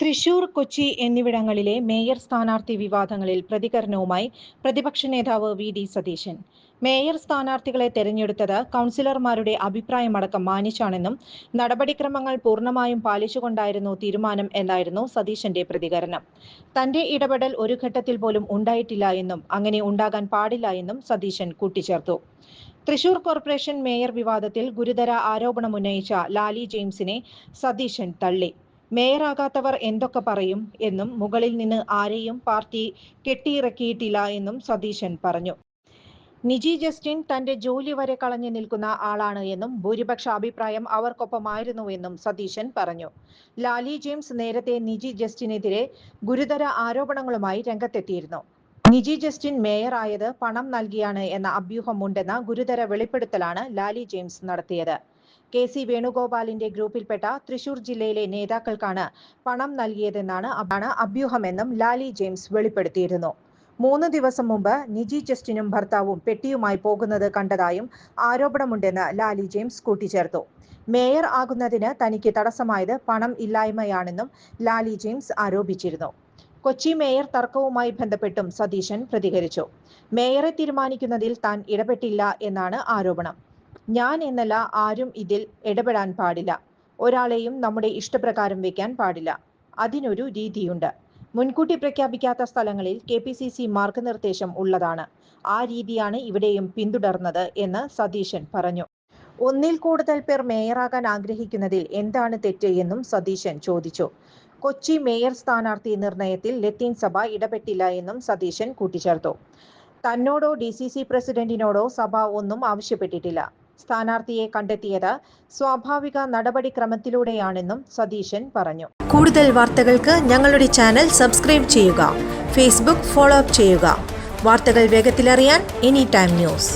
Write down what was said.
Thrissur Kochi എന്നിവിടങ്ങളിലെ mayor സ്ഥാനാർത്ഥി വിവാദങ്ങളിൽ പ്രതികരണവുമായി പ്രതിപക്ഷ നേതാവ് വി. ഡി. സതീശൻ. മേയർ സ്ഥാനാർത്ഥികളെ തെരഞ്ഞെടുത്തത് കൗൺസിലർമാരുടെ അഭിപ്രായമടക്കം മാനിച്ചാണെന്നും നടപടിക്രമങ്ങൾ പൂർണമായും പാലിച്ചുകൊണ്ടായിരുന്നു തീരുമാനം എന്നായിരുന്നു സതീശന്റെ പ്രതികരണം. തന്റെ ഇടപെടൽ ഒരു ഘട്ടത്തിൽ പോലും ഉണ്ടായിട്ടില്ല എന്നും അങ്ങനെ ഉണ്ടാകാൻ പാടില്ല എന്നും സതീശൻ കൂട്ടിച്ചേർത്തു. തൃശൂർ കോർപ്പറേഷൻ മേയർ വിവാദത്തിൽ ഗുരുതര ആരോപണമുന്നയിച്ച ലാലി ജെയിംസിനെ സതീശൻ തള്ളി. മേയറാകാത്തവർ എന്തൊക്കെ പറയും എന്നും മുകളിൽ നിന്ന് ആരെയും പാർട്ടി കെട്ടിയിറക്കിയിട്ടില്ല എന്നും സതീശൻ പറഞ്ഞു. നിജി ജസ്റ്റിൻ തന്റെ ജോലി വരെ കളഞ്ഞു നിൽക്കുന്ന ആളാണ് എന്നും ഭൂരിപക്ഷ അഭിപ്രായം അവർക്കൊപ്പമായിരുന്നുവെന്നും സതീശൻ പറഞ്ഞു. ലാലി ജെയിംസ് നേരത്തെ നിജി ജസ്റ്റിനെതിരെ ഗുരുതര ആരോപണങ്ങളുമായി രംഗത്തെത്തിയിരുന്നു. നിജി ജസ്റ്റിൻ മേയറായത് പണം നൽകിയാണ് എന്ന അഭ്യൂഹമുണ്ടെന്ന ഗുരുതര വെളിപ്പെടുത്തലാണ് ലാലി ജെയിംസ് നടത്തിയത്. കെ സി വേണുഗോപാലിന്റെ ഗ്രൂപ്പിൽപ്പെട്ട തൃശൂർ ജില്ലയിലെ നേതാക്കൾക്കാണ് പണം നൽകിയതെന്നാണ് അഭ്യൂഹമെന്നും ലാലി ജെയിംസ് വെളിപ്പെടുത്തിയിരുന്നു. മൂന്ന് ദിവസം മുമ്പ് നിജി ജസ്റ്റിനും ഭർത്താവും പെട്ടിയുമായി പോകുന്നത് കണ്ടതായും ആരോപണമുണ്ടെന്ന് ലാലി ജെയിംസ് കൂട്ടിച്ചേർത്തു. മേയർ ആകുന്നതിന് തനിക്ക് തടസ്സമായത് പണം ഇല്ലായ്മയാണെന്നും ലാലി ജെയിംസ് ആരോപിച്ചിരുന്നു. കൊച്ചി മേയർ തർക്കവുമായി ബന്ധപ്പെട്ടും സതീശൻ പ്രതികരിച്ചു. മേയറെ തീരുമാനിക്കുന്നതിൽ താൻ ഇടപെട്ടില്ല എന്നാണ് ആരോപണം. ഞാൻ എന്നല്ല ആരും ഇതിൽ ഇടപെടാൻ പാടില്ല. ഒരാളെയും നമ്മുടെ ഇഷ്ടപ്രകാരം വെക്കാൻ പാടില്ല. അതിനൊരു രീതിയുണ്ട്. മുൻകൂട്ടി പ്രഖ്യാപിക്കാത്ത സ്ഥലങ്ങളിൽ കെ പി സി സി മാർഗനിർദ്ദേശം ഉള്ളതാണ്. ആ രീതിയാണ് ഇവിടെയും പിന്തുടർന്നത് എന്ന് സതീശൻ പറഞ്ഞു. ഒന്നിൽ കൂടുതൽ പേർ മേയറാകാൻ ആഗ്രഹിക്കുന്നതിൽ എന്താണ് തെറ്റ് എന്നും സതീശൻ ചോദിച്ചു. കൊച്ചി മേയർ സ്ഥാനാർത്ഥി നിർണയത്തിൽ ലത്തീൻ സഭ ഇടപെട്ടില്ല എന്നും സതീശൻ കൂട്ടിച്ചേർത്തു. തന്നോടോ ഡി സി സി പ്രസിഡന്റിനോടോ സഭ ഒന്നും ആവശ്യപ്പെട്ടിട്ടില്ല. സ്ഥാനാർത്ഥിയെ കണ്ടെത്തിയത് സ്വാഭാവിക നടപടിക്രമത്തിലൂടെയാണെന്നും സതീശൻ പറഞ്ഞു. കൂടുതൽ വാർത്തകൾക്ക് ഞങ്ങളുടെ ചാനൽ സബ്സ്ക്രൈബ് ചെയ്യുക ഫേസ്ബുക്ക് ഫോളോ അപ്പ് ചെയ്യുക. വാർത്തകൾ വേഗത്തിലറിയാൻ എനി ടൈം ന്യൂസ്.